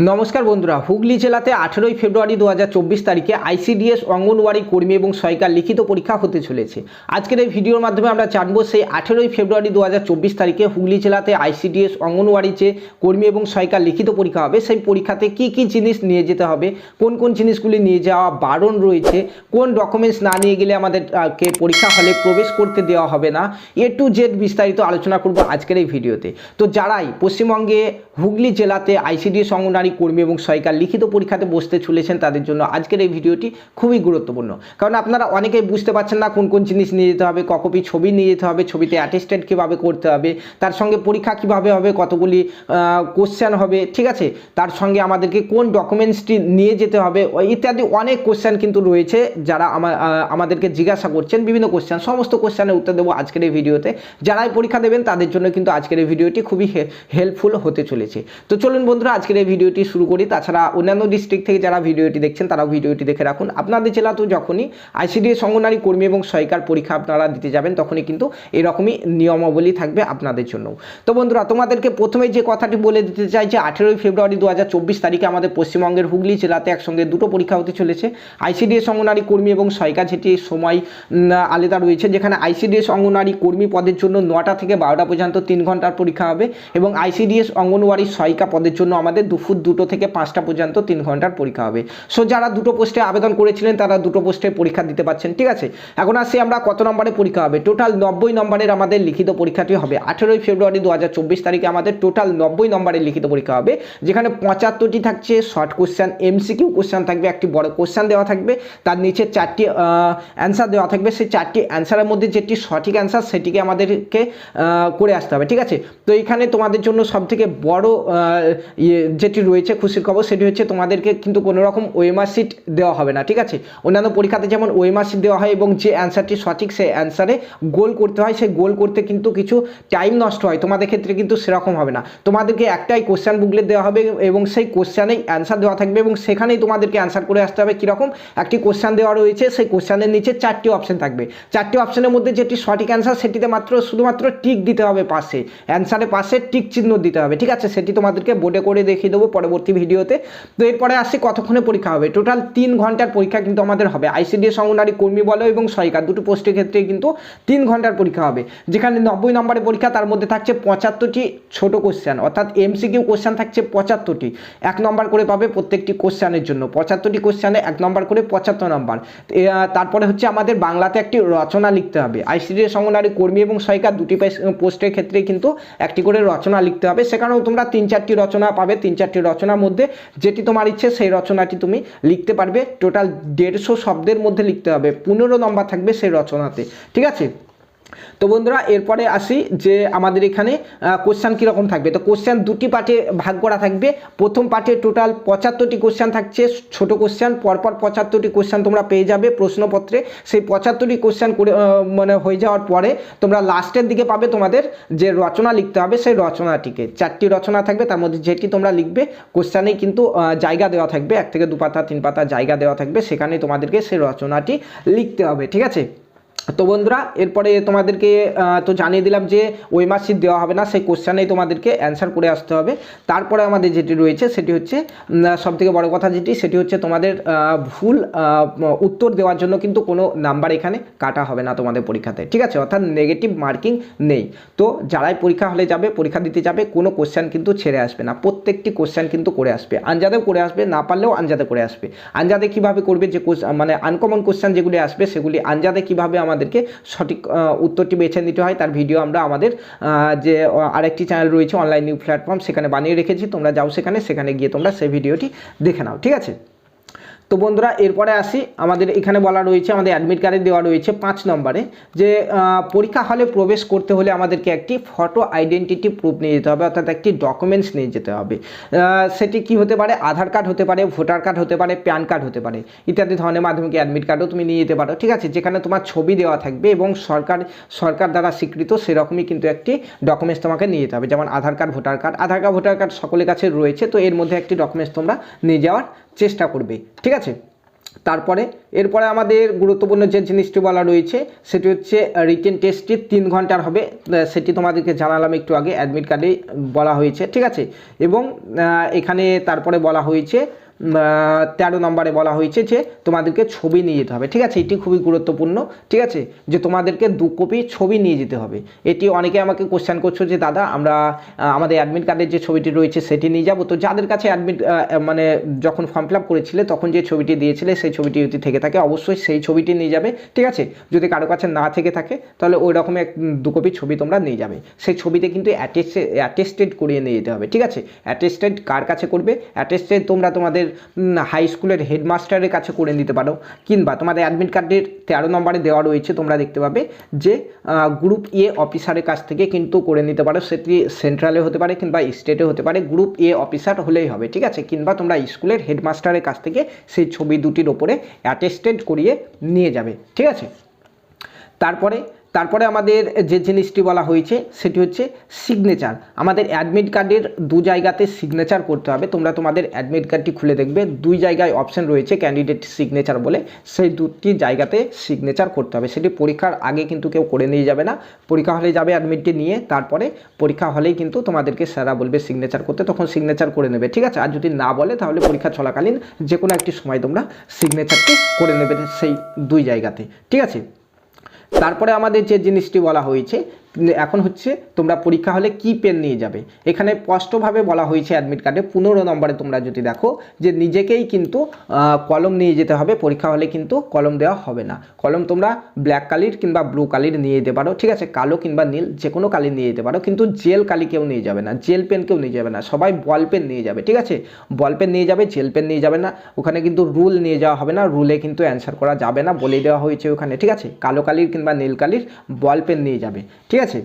নমস্কার বন্ধুরা, হুগলি জেলাতে আঠেরোই ফেব্রুয়ারি দু হাজার চব্বিশ তারিখে আইসিডিএস, অঙ্গনওয়াড়ি কর্মী এবং সহায়িকার লিখিত পরীক্ষা হতে চলেছে। আজকের এই ভিডিওর মাধ্যমে আমরা জানব সেই আঠেরোই ফেব্রুয়ারি দু হাজার চব্বিশ তারিখে হুগলি জেলাতে আইসিডিএস অঙ্গনওয়াড়ি যে কর্মী এবং সহায়িকার লিখিত পরীক্ষা হবে। সেই পরীক্ষাতে কি কি জিনিস নিয়ে যেতে হবে, কোন কোন জিনিসগুলি নিয়ে যাওয়া বারণ রয়েছে, কোন ডকুমেন্টস না নিয়ে গেলে আমাদেরকে পরীক্ষা হলে প্রবেশ করতে দেওয়া হবে না, এ টু জেড বিস্তারিত আলোচনা করব আজকের এই ভিডিওতে। তো যারাই পশ্চিমবঙ্গে হুগলি জেলাতে আইসিডিএস, অঙ্গনওয়াড়ি কর্মী এবং সহায়িকার লিখিত পরীক্ষাতে বসতে চলেছেন তাদের জন্য আজকের এই ভিডিওটি খুবই গুরুত্বপূর্ণ। কারণ আপনারা অনেকেই বুঝতে পারছেন না কোন কোন জিনিস নিয়ে যেতে হবে কপি ছবি নিয়ে যেতে হবে, ছবিতে অ্যাটেস্টেড কীভাবে করতে হবে, তার সঙ্গে পরীক্ষা কীভাবে হবে, কতগুলি কোশ্চেন হবে, ঠিক আছে? তার সঙ্গে আমাদেরকে কোন ডকুমেন্টসটি নিয়ে যেতে হবে, ইত্যাদি অনেক কোশ্চেন কিন্তু রয়েছে যারা আমা- আমাদেরকে জিজ্ঞাসা করছেন, বিভিন্ন কোশ্চেন সমস্ত কোশ্চেনের উত্তর দেবো আজকের এই ভিডিওতে। যারাই পরীক্ষা দেবেন তাদের জন্য কিন্তু আজকের এই ভিডিওটি খুবই হেল্পফুল হতে চলেছে। তো চলুন বন্ধুরা, আজকের এই ভিডিওটি শুরু করি। তাছাড়া অন্যান্য ডিস্ট্রিক্ট থেকে যারা ভিডিওটি দেখছেন, তারাও ভিডিওটি দেখে রাখুন। আপনাদের জেলাতেও যখনই আইসিডিএস অঙ্গনারী কর্মী এবং সহায়িকার পরীক্ষা আপনারা দিতে যাবেন, তখনই কিন্তু এরকমই নিয়মাবলী থাকবে আপনাদের জন্য। তো বন্ধুরা, তোমাদেরকে প্রথমে যে কথাটি বলে দিতে চাই যে, আঠেরোই ফেব্রুয়ারি দু হাজার চব্বিশ তারিখে আমাদের পশ্চিমবঙ্গের হুগলি জেলাতে একসঙ্গে দুটো পরীক্ষা হতে চলেছে। আইসিডিএস অঙ্গনারী কর্মী এবং সহায়িকা যেটি সময় আলাদা রয়েছে, যেখানে আইসিডিএস অঙ্গনওয়াড়ি কর্মী পদের জন্য নটা থেকে বারোটা পর্যন্ত তিন ঘণ্টার পরীক্ষা হবে এবং আইসিডিএস অঙ্গনওয়াড়ি সহায়িকা পদের জন্য আমাদের দুপুর দুটো থেকে পাঁচটা পর্যন্ত তিন ঘণ্টার পরীক্ষা হবে। সো যারা দুটো পোস্টে আবেদন করেছিলেন, তারা দুটো পোস্টে পরীক্ষা দিতে পারছেন, ঠিক আছে? এখন আসি আমরা কত নম্বরে পরীক্ষা হবে। টোটাল নব্বই নম্বরের আমাদের লিখিত পরীক্ষাটি হবে। আঠেরোই ফেব্রুয়ারি দু হাজার চব্বিশ তারিখে আমাদের টোটাল নব্বই নম্বরের লিখিত পরীক্ষা হবে, যেখানে পঁচাত্তরটি থাকছে শর্ট কোশ্চেন এমসিকিউ কোশ্চেন থাকবে, একটি বড় কোশ্চেন দেওয়া থাকবে, তার নিচে চারটি অ্যান্সার দেওয়া থাকবে। সেই চারটি অ্যান্সারের মধ্যে যেটি সঠিক অ্যান্সার সেটিকে আমাদেরকে করে আসতে হবে, ঠিক আছে? তো এখানে তোমাদের জন্য সবথেকে বড় ইয়ে যেটি রয়েছে খুশির খবর, সেটি হচ্ছে তোমাদেরকে কিন্তু কোনো রকম ওয়েমার শিট দেওয়া হবে না, ঠিক আছে? অন্যান্য পরীক্ষাতে যেমন ওয়েমার দেওয়া হয় এবং যে অ্যান্সারটি সঠিক সেই অ্যান্সারে গোল করতে হয়, সেই গোল করতে কিন্তু কিছু টাইম নষ্ট হয়। তোমাদের ক্ষেত্রে কিন্তু সেরকম হবে না। তোমাদেরকে একটাই কোশ্চেন বুকলেট দেওয়া হবে এবং সেই কোশ্চেনেই অ্যান্সার দেওয়া থাকবে এবং সেখানেই তোমাদেরকে অ্যান্সার করে আসতে হবে কীরকম? একটি কোশ্চেন দেওয়া রয়েছে, সেই কোশ্চেনের নিচে চারটি অপশন থাকবে। চারটি অপশানের মধ্যে যেটি সঠিক অ্যান্সার সেটিতে মাত্র শুধুমাত্র টিক দিতে হবে পাশে। অ্যান্সারে পাশে টিক চিহ্ন দিতে হবে, ঠিক আছে? সেটি তোমাদেরকে বোর্ডে করে দেখিয়ে দেবো পরবর্তী ভিডিওতে। তো এরপরে আসি কতক্ষণে পরীক্ষা হবে। টোটাল তিন ঘণ্টার পরীক্ষা কিন্তু আমাদের হবে। আইসিডিএস অঙ্গনারী কর্মী বলো এবং সহায়িকা দুটো পোস্টের ক্ষেত্রে কিন্তু তিন ঘণ্টার পরীক্ষা হবে। যেখানে নব্বই নম্বরের পরীক্ষা, তার মধ্যে থাকছে পঁচাত্তরটি ছোট কোশ্চেন অর্থাৎ এমসিকিউ কোশ্চেন থাকছে পঁচাত্তরটি। এক নম্বর করে পাবে প্রত্যেকটি কোশ্চেনের জন্য। পঁচাত্তরটি কোশ্চেনে এক নম্বর করে পঁচাত্তর নম্বর। তারপরে হচ্ছে আমাদের বাংলাতে একটি রচনা লিখতে হবে। আইসিডিএস অঙ্গনারী কর্মী এবং সহায়িকা দুটি পোস্টের ক্ষেত্রে কিন্তু একটি করে রচনা লিখতে হবে। সেখানেও তোমরা তিন চারটি রচনা পাবে, তিন চারটি রচনার মধ্যে যেটি তোমার ইচ্ছে, সেই রচনাটি তুমি লিখতে পারবে। টোটাল দেড়শো শব্দের মধ্যে লিখতে হবে। পনেরো নম্বর থাকবে সেই রচনাতে। ঠিক আছে? তো বন্ধুরা, এরপরে আসি যে আমাদের এখানে কোশ্চেন কীরকম থাকবে? তো কোশ্চেন দুটি পার্টে ভাগ করা থাকবে। প্রথম পার্টে টোটাল পঁচাত্তরটি কোশ্চেন থাকছে, ছোট কোশ্চেন পরপর পঁচাত্তরটি কোশ্চেন তোমরা পেয়ে যাবে প্রশ্নপত্রে। সেই পঁচাত্তরটি কোশ্চেন করে মানে হয়ে যাওয়ার পরে তোমরা লাস্টের দিকে পাবে তোমাদের যে রচনা লিখতে হবে, সেই রচনাটিকে। চারটি রচনা থাকবে, তার মধ্যে যেটি তোমরা লিখবে, কোশ্চেনেই কিন্তু জায়গা দেওয়া থাকবে। এক থেকে দু পাতা, তিন পাতা জায়গা দেওয়া থাকবে সেখানে তোমাদেরকে সেই রচনাটি লিখতে হবে, ঠিক আছে? তো বন্ধুরা, এরপরে তোমাদেরকে তো জানিয়ে দিলাম যে ওই মার্কশিট দেওয়া হবে না, সেই কোশ্চেনেই তোমাদেরকে অ্যান্সার করে আসতে হবে। তারপরে আমাদের যেটি রয়েছে, সেটি হচ্ছে সব থেকে বড় কথা যেটি, সেটি হচ্ছে তোমাদের ভুল উত্তর দেওয়ার জন্য কিন্তু কোনো নাম্বার এখানে কাটা হবে না তোমাদের পরীক্ষাতে, ঠিক আছে? অর্থাৎ নেগেটিভ মার্কিং নেই। তো যারাই পরীক্ষা হলে যাবে, পরীক্ষা দিতে যাবে, কোনো কোশ্চেন কিন্তু ছেড়ে আসবে না। প্রত্যেকটি কোশ্চেন কিন্তু করে আসবে। আনজাদেও করে আসবে, না পারলেও আনজাদে করে আসবে। আনজাদে কীভাবে করবে যে মানে আনকমন কোশ্চেন যেগুলি আসবে, সেগুলি আনজাদে কীভাবে আমাদেরকে সঠিক উত্তরটি বেছে নিতে হয়। তার ভিডিও আমরা আমাদের যে আরেকটি চ্যানেল রয়েছে অনলাইন নিউ প্ল্যাটফর্ম সেখানে বানিয়ে রেখেছি। তোমরা যাও সেখানে সেখানে গিয়ে তোমরা সেই ভিডিওটি দেখে নাও। ঠিক আছে? তো বন্ধুরা, এরপরে আসি। আমাদের এখানে বলা রয়েছে, আমাদের অ্যাডমিট কার্ডে দেওয়া রয়েছে পাঁচ নম্বরে যে পরীক্ষা হলে প্রবেশ করতে হলে আমাদেরকে একটি ফটো আইডেন্টিটি প্রুফ নিয়ে যেতে হবে, অর্থাৎ একটি ডকুমেন্টস নিয়ে যেতে হবে। সেটি কি হতে পারে? আধার কার্ড হতে পারে ভোটার কার্ড হতে পারে প্যান কার্ড হতে পারে, ইত্যাদি ধরনের মাধ্যমিক অ্যাডমিট কার্ডও তুমি নিয়ে যেতে পারো, ঠিক আছে? যেখানে তোমার ছবি দেওয়া থাকবে এবং সরকার সরকার দ্বারা স্বীকৃত সেরকমই কিন্তু একটি ডকুমেন্টস তোমাকে নিয়ে যেতে হবে, যেমন Aadhaar card voter card Aadhaar card voter card সকলের কাছে রয়েছে, তো এর মধ্যে একটি ডকুমেন্টস তোমরা নিয়ে যাওয়ার চেষ্টা করবে, ঠিক আছে? তারপরে, এরপরে আমাদের গুরুত্বপূর্ণ যে জিনিসটি বলা রয়েছে, সেটি হচ্ছে রিটেন টেস্টটি তিন ঘণ্টার হবে সেটি তোমাদেরকে জানালাম একটু আগে অ্যাডমিট কার্ডে বলা হয়েছে, ঠিক আছে? এবং এখানে তারপরে বলা হয়েছে তেরো নম্বরে বলা হয়েছে যে তোমাদেরকে ছবি নিয়ে যেতে হবে। ঠিক আছে? এটি খুবই গুরুত্বপূর্ণ। ঠিক আছে? যে তোমাদেরকে দু কপি ছবি নিয়ে যেতে হবে। এটি অনেকে আমাকে কোশ্চেন করছ যে, দাদা, আমরা আমাদের অ্যাডমিট কার্ডের যে ছবিটি রয়েছে, সেটি নিয়ে যাব? তো যাদের কাছে অ্যাডমিট মানে যখন ফর্ম ফিল আপ করেছিলে, তখন যে ছবিটি দিয়েছিলে, সেই ছবিটি যদি থেকে থাকে, অবশ্যই সেই ছবিটি নিয়ে যাবে। ঠিক আছে? যদি কারও কাছে না থেকে থাকে, তাহলে ওই রকম এক দু কপি ছবি তোমরা নিয়ে যাবে। সেই ছবিতে কিন্তু অ্যাটেস্টেড করিয়ে নিয়ে যেতে হবে। ঠিক আছে? অ্যাটেস্টেড কার কাছে করবে? অ্যাটেস্টেড তোমরা তোমাদের হাই স্কুলের হেডমাস্টারের কাছে করে নিতে পারো। কিংবা তোমাদের অ্যাডমিট কার্ডের তেরো নম্বরে দেওয়া রয়েছে, তোমরা দেখতে পাবে যে গ্রুপ এ অফিসারের কাছ থেকে কিন্তু করে নিতে পারো। সেটি সেন্ট্রালে হতে পারে কিংবা স্টেটে হতে পারে। গ্রুপ এ অফিসার হলেই হবে, ঠিক আছে? কিংবা তোমরা স্কুলের হেডমাস্টারের কাছ থেকে সেই ছবি দুটির ওপরে অ্যাটেস্টেড করিয়ে নিয়ে যাবে, ঠিক আছে? তারপরে তারপরে আমাদের যে জিনিসটি বলা হয়েছে, সেটি হচ্ছে সিগনেচার আমাদের অ্যাডমিট কার্ডের দু জায়গাতে সিগনেচার করতে হবে। তোমরা তোমাদের অ্যাডমিট কার্ডটি খুলে দেখবে। দুই জায়গায় অপশন রয়েছে ক্যান্ডিডেট সিগনেচার বলে। সেই দুটি জায়গাতে সিগনেচার করতে হবে। সেটি পরীক্ষার আগে কিন্তু কেউ করে নিয়ে যাবে না। পরীক্ষা হলে যাবে অ্যাডমিটটি নিয়ে। তারপরে পরীক্ষা হলেই কিন্তু তোমাদেরকে স্যারা বলবে সিগনেচার করতে। তখন সিগনেচার করে নেবে। ঠিক আছে? আর যদি না বলে, তাহলে পরীক্ষা চলাকালীন যে কোনো একটি সময় তোমরা সিগনেচারটি করে নেবে সেই দুই জায়গাতে। ঠিক আছে? তারপরে আমাদের যে জিনিসটি বলা হয়েছে এখন হচ্ছে তোমরা পরীক্ষা হলে কি পেন নিয়ে যাবে? এখানে স্পষ্টভাবে বলা হয়েছে অ্যাডমিট কার্ডে পনেরো নম্বরে তোমরা যদি দেখো যে নিজেকেই কিন্তু কলম নিয়ে যেতে হবে, পরীক্ষা হলে কিন্তু কলম দেওয়া হবে না। কলম তোমরা ব্ল্যাক কালির কিংবা ব্লু কালির নিয়ে যেতে পারো, ঠিক আছে? কালো কিংবা নীল যে কোনো কালির নিয়ে যেতে পারো, কিন্তু জেল কালি কেউ নিয়ে যাবে না জেল পেন কেউ নিয়ে যাবে না, সবাই বল পেন নিয়ে যাবে, ঠিক আছে? বল পেন নিয়ে যাবে জেল পেন নিয়ে যাবে না, ওখানে কিন্তু রুল নিয়ে যাওয়া হবে না রুলে কিন্তু অ্যান্সার করা যাবে না, বলে দেওয়া হয়েছে ওখানে, ঠিক আছে? কালো কালির কিংবা নীল কালির বল পেন নিয়ে যাবে, ঠিক আছে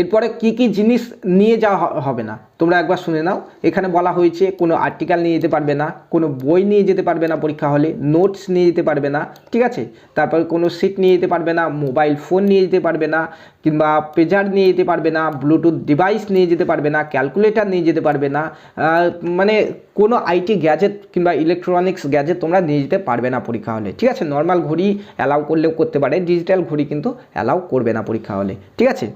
এরপরে কি কি জিনিস নিয়ে যাওয়া হবে না? তোমরা একবার শুনে নাও। এখানে বলা হয়েছে কোনো আর্টিকেল নিয়ে যেতে পারবে না, কোনো বই নিয়ে যেতে পারবে না পরীক্ষা হলে নোটস নিয়ে যেতে পারবে না, ঠিক আছে? তারপর কোনো সিট নিয়ে যেতে পারবে না মোবাইল ফোন নিয়ে যেতে পারবে না, কিংবা পেজার নিয়ে যেতে পারবে না ব্লুটুথ ডিভাইস নিয়ে যেতে পারবে না ক্যালকুলেটর নিয়ে যেতে পারবে না মানে কোনো আইটি গ্যাজেট কিংবা ইলেকট্রনিক্স গ্যাজেট তোমরা নিয়ে যেতে পারবে না পরীক্ষা হলে, ঠিক আছে? নর্মাল ঘড়ি অ্যালাউ করলেও করতে পারে ডিজিটাল ঘড়ি কিন্তু অ্যালাউ করবে না পরীক্ষা হলে, ঠিক আছে?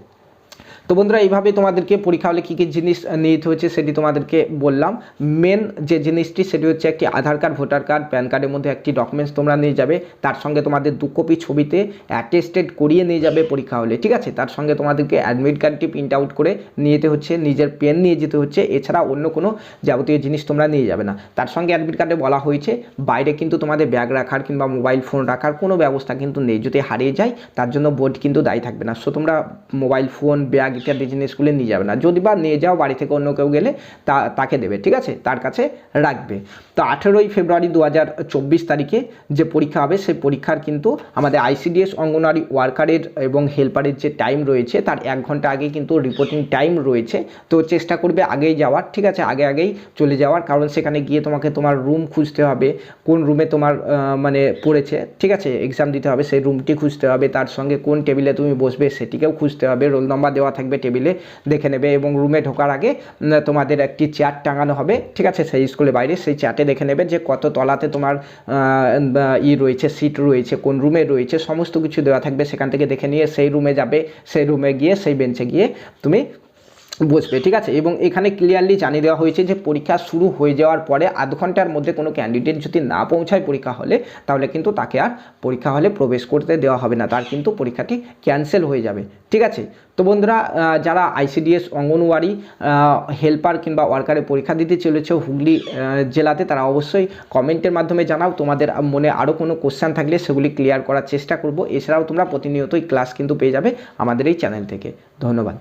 তো বন্ধুরা, এইভাবে তোমাদেরকে পরীক্ষা হলে কী কী জিনিস নিয়ে হচ্ছে সেটি তোমাদেরকে বললাম। মেন যে জিনিসটি, সেটি হচ্ছে একটি Aadhaar card, voter card, PAN কার্ডের মধ্যে একটি ডকুমেন্টস তোমরা নিয়ে যাবে। তার সঙ্গে তোমাদের দু কপি ছবিতে অ্যাটেস্টেড করিয়ে নিয়ে যাবে পরীক্ষা হলে, ঠিক আছে? তার সঙ্গে তোমাদেরকে অ্যাডমিট কার্ডটি প্রিন্ট আউট করে নিয়ে যেতে হচ্ছে, নিজের পেন নিয়ে যেতে হচ্ছে। এছাড়া অন্য কোনো যাবতীয় জিনিস তোমরা নিয়ে যাবে না। তার সঙ্গে অ্যাডমিট কার্ডে বলা হয়েছে, বাইরে কিন্তু তোমাদের ব্যাগ রাখার কিংবা মোবাইল ফোন রাখার কোনো ব্যবস্থা কিন্তু নেই। যদি হারিয়ে যায়, তার জন্য বোর্ড কিন্তু দায়ী থাকবে না। সো তোমরা মোবাইল ফোন ব্যাগ ইত্যাদি জিনিসগুলো নিয়ে যাবে না। যদি বা নিয়ে যাও, বাড়ি থেকে অন্য কেউ গেলে তা, তাকে দেবে, ঠিক আছে? তার কাছে রাখবে। তো আঠেরোই ফেব্রুয়ারি দু হাজার চব্বিশ তারিখে যে পরীক্ষা হবে, সেই পরীক্ষার কিন্তু আমাদের আইসিডিএস অঙ্গনওয়াড়ি ওয়ার্কারের এবং হেল্পারের যে টাইম রয়েছে, তার এক ঘণ্টা আগে কিন্তু রিপোর্টিং টাইম রয়েছে। তো চেষ্টা করবে আগেই যাওয়ার, ঠিক আছে? আগে আগেই চলে যাওয়ার, কারণ সেখানে গিয়ে তোমাকে তোমার রুম খুঁজতে হবে, কোন রুমে তোমার মানে পড়েছে, ঠিক আছে? এক্সাম দিতে হবে, সেই রুমটি খুঁজতে হবে, তার সঙ্গে কোন টেবিলে তুমি বসবে, সেটিকেও খুঁজতে হবে রোল নম্বর দেওয়া থাকবে টেবিলে দেখে নেবে এবং রুমে ঢোকার আগে তোমাদের একটি চেয়ার টাঙানো হবে, ঠিক আছে? সেই স্কুলের বাইরে সেই চেয়ারটে দেখে নেবে যে কত তলাতে তোমার ই রয়েছে, সিট রয়েছে, কোন রুমে রয়েছে, সমস্ত কিছু দেওয়া থাকবে সেখান থেকে দেখে নিয়ে সেই রুমে যাবে, সেই রুমে গিয়ে, সেই বেঞ্চে গিয়ে তুমি বসবে, ঠিক আছে? এবং এখানে ক্লিয়ারলি জানিয়ে দেওয়া হয়েছে যে পরীক্ষা শুরু হয়ে যাওয়ার পরে আধ ঘণ্টার মধ্যে কোনো ক্যান্ডিডেট যদি না পৌঁছায় পরীক্ষা হলে, তাহলে কিন্তু তাকে আর পরীক্ষা হলে প্রবেশ করতে দেওয়া হবে না। তার কিন্তু পরীক্ষাটি ক্যান্সেল হয়ে যাবে, ঠিক আছে? তো বন্ধুরা যারা আইসিডিএস অঙ্গনওয়াড়ি হেল্পার কিংবা ওয়ার্কারে পরীক্ষা দিতে চলেছে হুগলি জেলাতে, তারা অবশ্যই কমেন্টের মাধ্যমে জানাও। তোমাদের মনে আরও কোনো কোশ্চেন থাকলে সেগুলি ক্লিয়ার করার চেষ্টা করব। এছাড়াও তোমরা প্রতিনিয়তই ক্লাস কিন্তু পেয়ে যাবে আমাদের এই চ্যানেল থেকে। ধন্যবাদ।